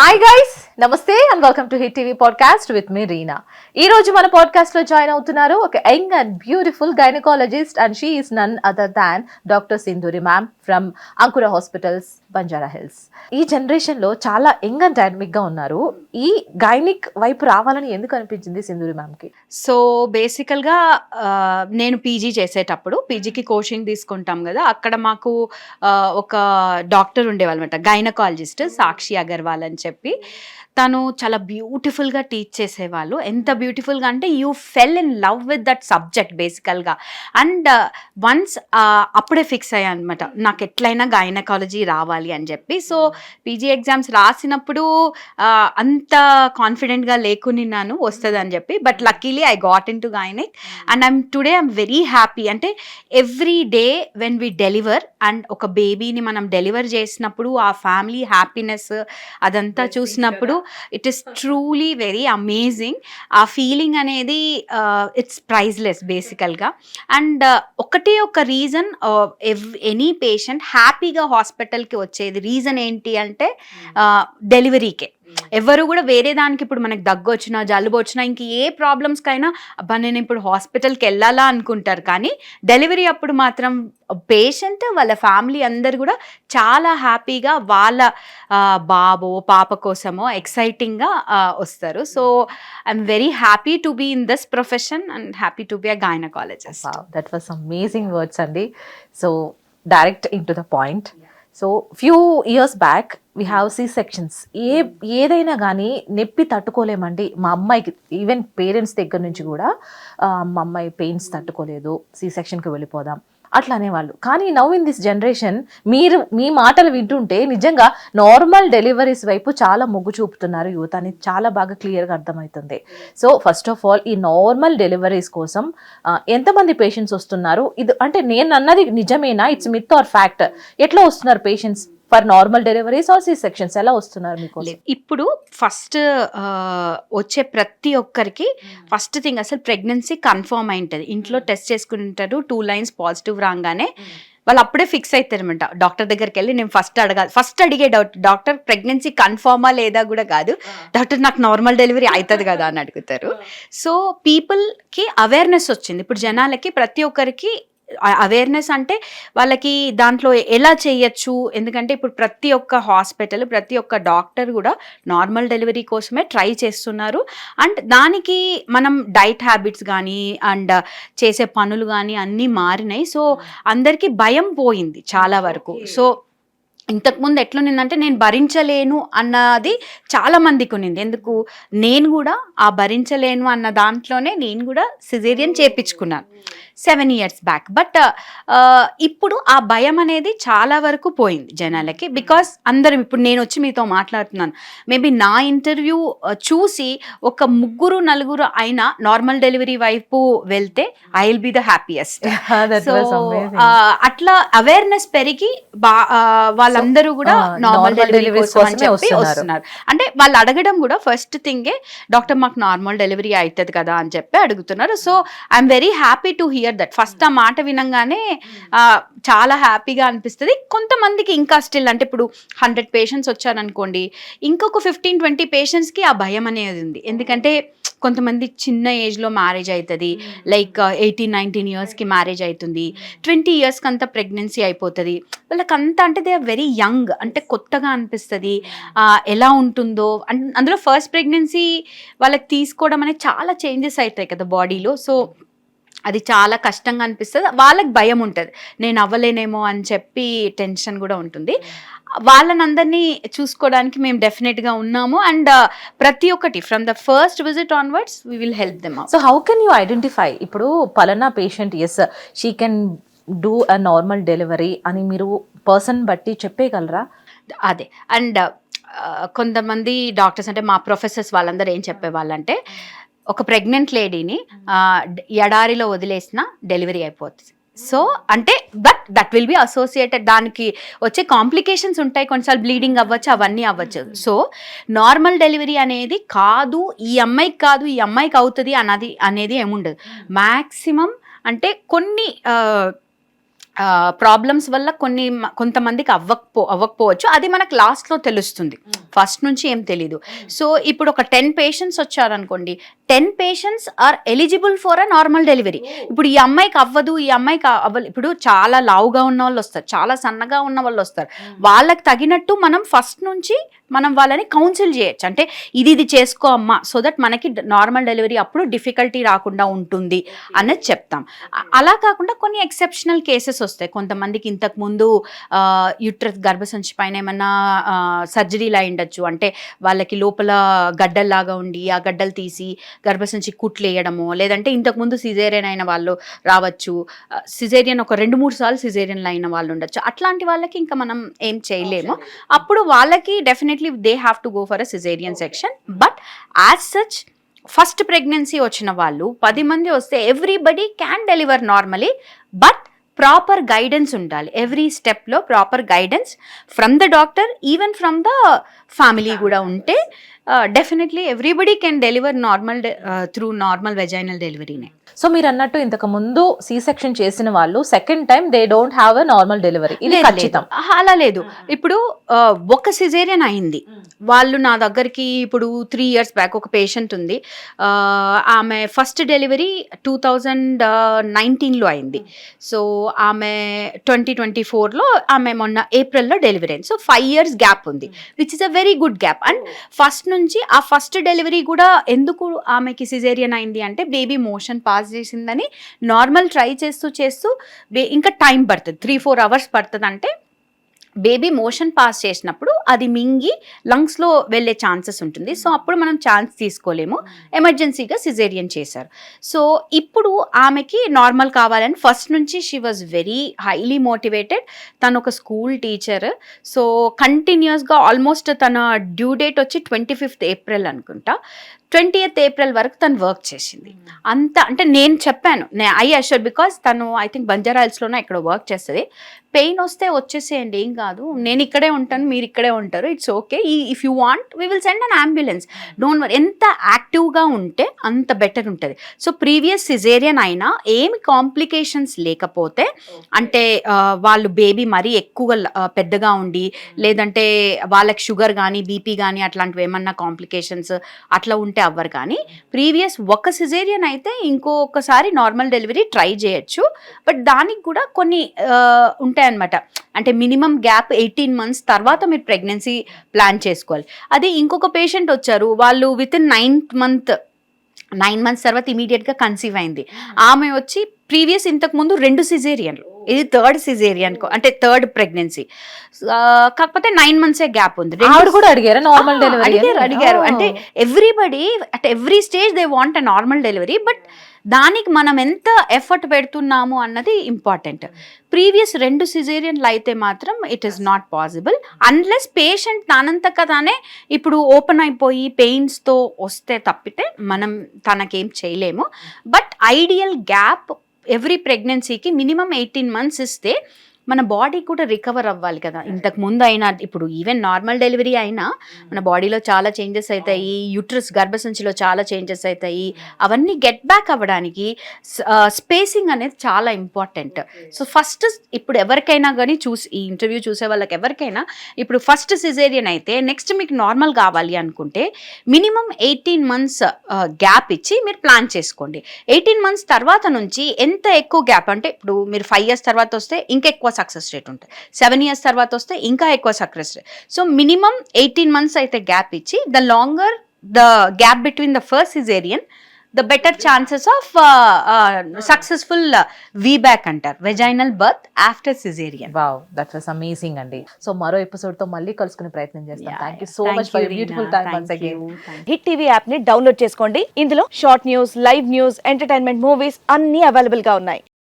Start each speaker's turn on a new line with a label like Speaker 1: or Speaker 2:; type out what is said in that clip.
Speaker 1: Hi guys నమస్తే and welcome to Hit TV podcast with మీ రీనా ఈ రోజు మన పాడ్కాస్ట్లో జాయిన్ అవుతున్నారు ఒక young and beautiful gynaecologist and she is none other than doctor Sindhuri ma'am from Ankura hospitals Banjara Hills ఈ జనరేషన్లో చాలా యంగ్ అండ్ డైనమిక్గా ఉన్నారు. ఈ గైనిక్ వైపు రావాలని ఎందుకు అనిపించింది సింధూరి మ్యామ్కి?
Speaker 2: సో బేసికల్గా నేను పీజీ చేసేటప్పుడు పీజీకి కోచింగ్ తీసుకుంటాం కదా అక్కడ మాకు ఒక డాక్టర్ ఉండేవాళ్ళమాట గైనకాలజిస్ట్ సాక్షి అగర్వాల్ అని చెప్పి. చెప్పి తను చాలా బ్యూటిఫుల్గా టీచ్ చేసేవాళ్ళు. ఎంత బ్యూటిఫుల్గా అంటే you fell in love with that subject బేసికల్గా అండ్ వన్స్ అప్పుడే ఫిక్స్ అయ్యా అనమాట నాకు ఎట్లయినా గైనకాలజీ రావాలి అని చెప్పి. సో పీజీ ఎగ్జామ్స్ రాసినప్పుడు ఆ, అంత కాన్ఫిడెంట్గా లేకున్నాను వస్తుంది అని చెప్పి. But luckily I got into gynaec and I'm today I'm very happy అంటే every day when we deliver and ఒక బేబీని మనం డెలివర్ చేసినప్పుడు ఆ ఫ్యామిలీ హ్యాపీనెస్ అదంతా చూసినప్పుడు it is truly very amazing ఆ ఫీలింగ్ అనేది ఇట్స్ ప్రైజ్లెస్ బేసికల్గా అండ్ ఒకటే ఒక రీజన్ ఎనీ పేషెంట్ హ్యాపీగా హాస్పిటల్కి వచ్చేది రీజన్ ఏంటి అంటే డెలివరీకే ఎవరు కూడా వేరే దానికి ఇప్పుడు మనకి దగ్గు వచ్చినా జలుబు వచ్చినా ఇంక ఏ ప్రాబ్లమ్స్కైనా అబ్బా నేను ఇప్పుడు హాస్పిటల్కి వెళ్ళాలా అనుకుంటారు. కానీ డెలివరీ అప్పుడు మాత్రం పేషెంట్ వాళ్ళ ఫ్యామిలీ అందరు కూడా చాలా హ్యాపీగా వాళ్ళ బాబో పాప కోసమో ఎక్సైటింగ్గా వస్తారు. So I'm very happy to be in this profession and happy to be a gynaecologist
Speaker 1: that was amazing words అండి so direct into the point so few years back we have C sections ఏ ఏదైనా కానీ నొప్పి తట్టుకోలేమండి. మా అమ్మాయికి even parents దగ్గర నుంచి కూడా మా అమ్మాయి పెయిన్స్ తట్టుకోలేదు. సి సెక్షన్కి వెళ్ళిపోదాం. అట్లా అనేవాళ్ళు. కానీ నవ్ ఇన్ దిస్ జనరేషన్ మీరు మీ మాటలు వింటుంటే నిజంగా నార్మల్ డెలివరీస్ వైపు చాలా మొగ్గు చూపుతున్నారు యువత అని చాలా బాగా క్లియర్గా అర్థమవుతుంది. సో ఫస్ట్ ఆఫ్ ఆల్ ఈ నార్మల్ డెలివరీస్ కోసం ఎంతమంది పేషెంట్స్ వస్తున్నారు? ఇది అంటే నేను అన్నది నిజమేనా? ఇట్స్ మిత్ ఆర్ ఫ్యాక్ట్ ఎట్లా వస్తున్నారు patients for normal deliveries or C sections? ఎలా వస్తున్నారు మీకు
Speaker 2: ఇప్పుడు ఫస్ట్ వచ్చే ప్రతి ఒక్కరికి ఫస్ట్ థింగ్ అసలు ప్రెగ్నెన్సీ కన్ఫర్మ్ అయి ఉంటుంది. ఇంట్లో టెస్ట్ చేసుకుంటారు టూ లైన్స్ పాజిటివ్ రాగానే వాళ్ళు అప్పుడే ఫిక్స్ అవుతారనమాట డాక్టర్ దగ్గరికి వెళ్ళి నేను ఫస్ట్ అడగాలి. ఫస్ట్ అడిగే డౌట్ డాక్టర్ ప్రెగ్నెన్సీ కన్ఫర్మా లేదా కూడా కాదు. డాక్టర్ నాకు నార్మల్ డెలివరీ అవుతుంది కదా? అని అడుగుతారు. సో పీపుల్కి అవేర్నెస్ వచ్చింది. ఇప్పుడు జనాలకి ప్రతి ఒక్కరికి అవేర్నెస్ అంటే వాళ్ళకి దాంట్లో ఎలా చేయొచ్చు? ఎందుకంటే ఇప్పుడు ప్రతి ఒక్క హాస్పిటల్ ప్రతి ఒక్క డాక్టర్ కూడా నార్మల్ డెలివరీ కోసమే ట్రై చేస్తున్నారు. అండ్ దానికి మనం డైట్ హ్యాబిట్స్ కానీ అండ్ చేసే పనులు కానీ అన్నీ మారినాయి. సో అందరికీ భయం పోయింది చాలా వరకు. సో ఇంతకుముందు ఎట్లుండిందంటే నేను భరించలేను అన్నది చాలా మందికి ఉన్నింది. ఎందుకు? నేను కూడా ఆ భరించలేను అన్న దాంట్లోనే నేను కూడా సిజేరియన్ చేపించుకున్నాను. సెవెన్ ఇయర్స్ బ్యాక్ బట్ ఇప్పుడు ఆ భయం అనేది చాలా వరకు పోయింది జనాలకి. బికాస్ అందరం ఇప్పుడు నేను వచ్చి మీతో మాట్లాడుతున్నాను. మేబీ నా ఇంటర్వ్యూ చూసి ఒక ముగ్గురు నలుగురు అయినా నార్మల్ డెలివరీ వైపు వెళ్తే I will be the happiest so. అట్లా అవేర్నెస్ పెరిగి బా ఆ, వాళ్ళందరూ కూడా నార్మల్ డెలివరీ కోసం చెప్పి
Speaker 1: వస్తున్నారు.
Speaker 2: అంటే వాళ్ళు అడగడం కూడా ఫస్ట్ థింగే డాక్టర్ మాకు నార్మల్ డెలివరీ అవుతుంది కదా అని చెప్పి అడుగుతున్నారు. So I'm very happy to hear that first ఆ మాట వినంగానే ఆ, చాలా హ్యాపీగా అనిపిస్తుంది. కొంతమందికి ఇంకా స్టిల్ అంటే ఇప్పుడు హండ్రెడ్ పేషెంట్స్ వచ్చారనుకోండి ఇంకొక ఫిఫ్టీన్ ట్వంటీ పేషెంట్స్కి ఆ భయం అనేది ఉంది. ఎందుకంటే కొంతమంది చిన్న ఏజ్లో మ్యారేజ్ అవుతుంది లైక్ ఎయిటీన్ నైన్టీన్ ఇయర్స్కి మ్యారేజ్ అవుతుంది ట్వంటీ ఇయర్స్కి అంతా ప్రెగ్నెన్సీ అయిపోతుంది. వాళ్ళకి అంతా అంటే దే ఆర్ వెరీ యంగ్ అంటే కొత్తగా అనిపిస్తుంది. ఆ, ఎలా ఉంటుందో అందులో ఫస్ట్ ప్రెగ్నెన్సీ వాళ్ళకి తీసుకోవడం అనేది చాలా చేంజెస్ అవుతాయి కదా బాడీలో. సో అది చాలా కష్టంగా అనిపిస్తుంది. వాళ్ళకి భయం ఉంటుంది. నేను అవ్వలేనేమో అని చెప్పి టెన్షన్ కూడా ఉంటుంది. వాళ్ళని అందరినీ చూసుకోవడానికి మేము డెఫినెట్గా ఉన్నాము. అండ్ ప్రతి ఒక్కటి from the first visit onwards we will help them
Speaker 1: so how can you identify ఇప్పుడు పలానా patient yes she can do a normal delivery అని మీరు పర్సన్ బట్టి చెప్పేయగలరా?
Speaker 2: అదే. అండ్ కొంతమంది డాక్టర్స్ అంటే మా ప్రొఫెసర్స్ వాళ్ళందరూ ఏం చెప్పేవాళ్ళంటే ఒక ప్రెగ్నెంట్ లేడీని ఎడారిలో వదిలేసిన డెలివరీ అయిపోతుంది. సో అంటే but that will be associated. దానికి వచ్చే కాంప్లికేషన్స్ ఉంటాయి. కొన్నిసార్లు బ్లీడింగ్ అవ్వచ్చు అవన్నీ అవ్వచ్చు. సో నార్మల్ డెలివరీ అనేది కాదు ఈ అమ్మాయికి కాదు ఈ అమ్మాయికి అవుతుంది అన్నది అనేది ఏముండదు. మ్యాక్సిమం అంటే కొన్ని ప్రాబ్లమ్స్ వల్ల కొన్ని కొంతమందికి అవ్వకపో అవ్వకపోవచ్చు. అది మనకు లాస్ట్లో తెలుస్తుంది. ఫస్ట్ నుంచి ఏం తెలీదు. సో ఇప్పుడు ఒక టెన్ పేషెంట్స్ వచ్చారనుకోండి. Ten patients are eligible for a normal delivery ఇప్పుడు ఈ అమ్మాయికి అవ్వదు ఈ అమ్మాయికి అవ్వదు. ఇప్పుడు చాలా లావుగా ఉన్న వాళ్ళు వస్తారు. చాలా సన్నగా ఉన్న వాళ్ళు వస్తారు. వాళ్ళకి తగినట్టు మనం ఫస్ట్ నుంచి మనం వాళ్ళని కౌన్సిల్ చేయొచ్చు. అంటే ఇది ఇది చేసుకో అమ్మా సో దట్ మనకి నార్మల్ డెలివరీ అప్పుడు డిఫికల్టీ రాకుండా ఉంటుంది అన్నది చెప్తాం. అలా కాకుండా కొన్ని ఎక్సెప్షనల్ కేసెస్ వస్తాయి. కొంతమందికి ఇంతకు ముందు యుట్రస్ గర్భసంచి పైన ఏమన్నా సర్జరీలు అయి ఉండొచ్చు అంటే వాళ్ళకి లోపల గడ్డల్లాగా ఉండి ఆ గడ్డలు తీసి గర్భసంచి కుట్లు వేయడము లేదంటే ఇంతకు ముందు సిజేరియన్ అయిన వాళ్ళు రావచ్చు. సిజేరియన్ ఒక రెండు మూడు సార్లు సిజేరియన్లు అయిన వాళ్ళు ఉండొచ్చు. అట్లాంటి వాళ్ళకి ఇంకా మనం ఏం చేయలేము. అప్పుడు వాళ్ళకి definitely they have to go for a caesarean section but as such first pregnancy వచ్చిన వాళ్ళు పది మంది వస్తే everybody can deliver normally but proper guidance ఉండాలి. ఎవ్రీ స్టెప్లో proper guidance from the doctor even from the family కూడా ఉంటే definitely everybody can deliver normal through normal vaginal డెలివరీనే
Speaker 1: so మీరు అన్నట్టు ఇంతకు ముందు సి సెక్షన్ చేసిన వాళ్ళు second time they don't have a normal delivery ఇది ఖచ్చితం.
Speaker 2: అలా లేదు. ఇప్పుడు ఒక సిజేరియన్ అయింది. వాళ్ళు నా దగ్గరికి ఇప్పుడు త్రీ ఇయర్స్ బ్యాక్ ఒక పేషెంట్ ఉంది. ఆమె ఫస్ట్ డెలివరీ టూ థౌజండ్ నైన్టీన్లో అయింది. సో ఆమె ట్వంటీ ట్వంటీ ఫోర్లో ఆమె మొన్న ఏప్రిల్లో డెలివరీ అయింది. సో ఫైవ్ ఇయర్స్ గ్యాప్ ఉంది which is a very good gap and first నుంచి ఆ ఫస్ట్ డెలివరీ కూడా ఎందుకు ఆమెకి సిజేరియన్ అయింది అంటే బేబీ మోషన్ పాస్ చేసిందని నార్మల్ ట్రై చేస్తూ చేస్తూ ఇంకా టైం పడుతుంది. త్రీ ఫోర్ అవర్స్ పడుతుంది అంటే బేబీ మోషన్ పాస్ చేసినప్పుడు అది మింగి లంగ్స్లో వెళ్ళే ఛాన్సెస్ ఉంటుంది. సో అప్పుడు మనం ఛాన్స్ తీసుకోలేము. ఎమర్జెన్సీగా సిజేరియన్ చేశారు. సో ఇప్పుడు ఆమెకి నార్మల్ కావాలని ఫస్ట్ నుంచి she was very highly motivated. తను ఒక స్కూల్ టీచర్. సో కంటిన్యూస్గా ఆల్మోస్ట్ తన డ్యూ డేట్ వచ్చి ట్వంటీ ఫిఫ్త్ ఏప్రిల్ అనుకుంటా. ట్వంటీ ఏప్రిల్ వరకు తను వర్క్ చేసింది. అంత అంటే నేను చెప్పాను ఐ అష్యూర్ బికాస్ తను ఐ థింక్ బంజారాయిల్స్లోనే ఇక్కడ వర్క్ చేస్తుంది. పెయిన్ వస్తే వచ్చేసేయండి ఏం కాదు. నేను ఇక్కడే ఉంటాను మీరు ఇక్కడే ఉంటారు ఇట్స్ ఓకే. ఈ if you want we will send an ambulance. Don't worry ఎంత యాక్టివ్గా ఉంటే అంత బెటర్ ఉంటుంది. సో ప్రీవియస్ సిజేరియన్ అయినా ఏమి కాంప్లికేషన్స్ లేకపోతే అంటే వాళ్ళు బేబీ మరీ ఎక్కువగా పెద్దగా ఉండి లేదంటే వాళ్ళకి షుగర్ కానీ బీపీ కానీ అట్లాంటివి ఏమన్నా కాంప్లికేషన్స్ అట్లా ఉంటే అవ్వరు కానీ ప్రీవియస్ ఒక సిజేరియన్ అయితే ఇంకొకసారి నార్మల్ డెలివరీ ట్రై చేయొచ్చు. బట్ దానికి కూడా కొన్ని ఉంటాయన్నమాట. అంటే మినిమం గ్యాప్ ఎయిటీన్ మంత్స్ తర్వాత మీరు ప్రెగ్నెన్సీ ప్లాన్ చేసుకోవాలి. అదే ఇంకొక పేషెంట్ వచ్చారు. వాళ్ళు with in ninth month nine months తర్వాత ఇమీడియట్గా కన్సీవ్ అయింది. ఆమె వచ్చి ప్రీవియస్ ఇంతకు ముందు రెండు సిజేరియన్లు ఇది థర్డ్ సిజేరియన్ అంటే థర్డ్ ప్రెగ్నెన్సీ కాకపోతే నైన్ మంత్సే గ్యాప్ ఉంది.
Speaker 1: ఆవిడ కూడా అడిగారా నార్మల్ డెలివరీ
Speaker 2: అడిగారు అడిగారు. అంటే everybody at every stage they want a normal delivery but దానికి మనం ఎంత ఎఫర్ట్ పెడుతున్నాము అన్నది ఇంపార్టెంట్ ప్రీవియస్ రెండు సిజేరియన్లు అయితే మాత్రం it is not possible unless patient తనంతక తానే ఇప్పుడు ఓపెన్ అయిపోయి పెయిన్స్తో వస్తే తప్పితే మనం తనకేం చేయలేము. బట్ ఐడియల్ గ్యాప్ ఎవ్రీ ప్రెగ్నెన్సీకి మినిమం ఎయిటీన్ మంత్స్ ఇస్తే మన బాడీ కూడా రికవర్ అవ్వాలి కదా. ఇంతకు ముందు అయినా ఇప్పుడు ఈవెన్ నార్మల్ డెలివరీ అయినా మన బాడీలో చాలా చేంజెస్ అవుతాయి యూట్రస్ గర్భసంచిలో చాలా చేంజెస్ అవుతాయి అవన్నీ గెట్ బ్యాక్ అవ్వడానికి స్పేసింగ్ అనేది చాలా ఇంపార్టెంట్ సో ఫస్ట్ ఇప్పుడు ఎవరికైనా కానీ చూసి ఈ ఇంటర్వ్యూ చూసే వాళ్ళకి ఎవరికైనా ఇప్పుడు ఫస్ట్ సిజేరియన్ అయితే నెక్స్ట్ మీకు నార్మల్ కావాలి అనుకుంటే మినిమం ఎయిటీన్ మంత్స్ గ్యాప్ ఇచ్చి మీరు ప్లాన్ చేసుకోండి. ఎయిటీన్ మంత్స్ తర్వాత నుంచి ఎంత ఎక్కువ గ్యాప్ అంటే ఇప్పుడు మీరు ఫైవ్ ఇయర్స్ తర్వాత వస్తే ఇంకెక్కువ సక్సెస్ రేట్ ఉంటుంది సెవెన్ ఇయర్స్ తర్వాత వస్తే ఇంకా ఎక్కువ success rate so minimum eighteen months అయితే గ్యాప్ ఇచ్చి the longer the gap between the first caesarean the better chances of successful V back అంటారు. Vaginal birth after caesarean
Speaker 1: wow that was amazing అండి. So మరో ఎపిసోడ్తో మళ్ళీ కలుసుకునే ప్రయత్నం చేస్తాం. Thank you so much for beautiful. Time once again.
Speaker 3: Hit TV యాప్ని download చేసుకోండి. ఇందులో short news live news entertainment movies అన్ని అవైలబుల్గా ఉన్నాయి.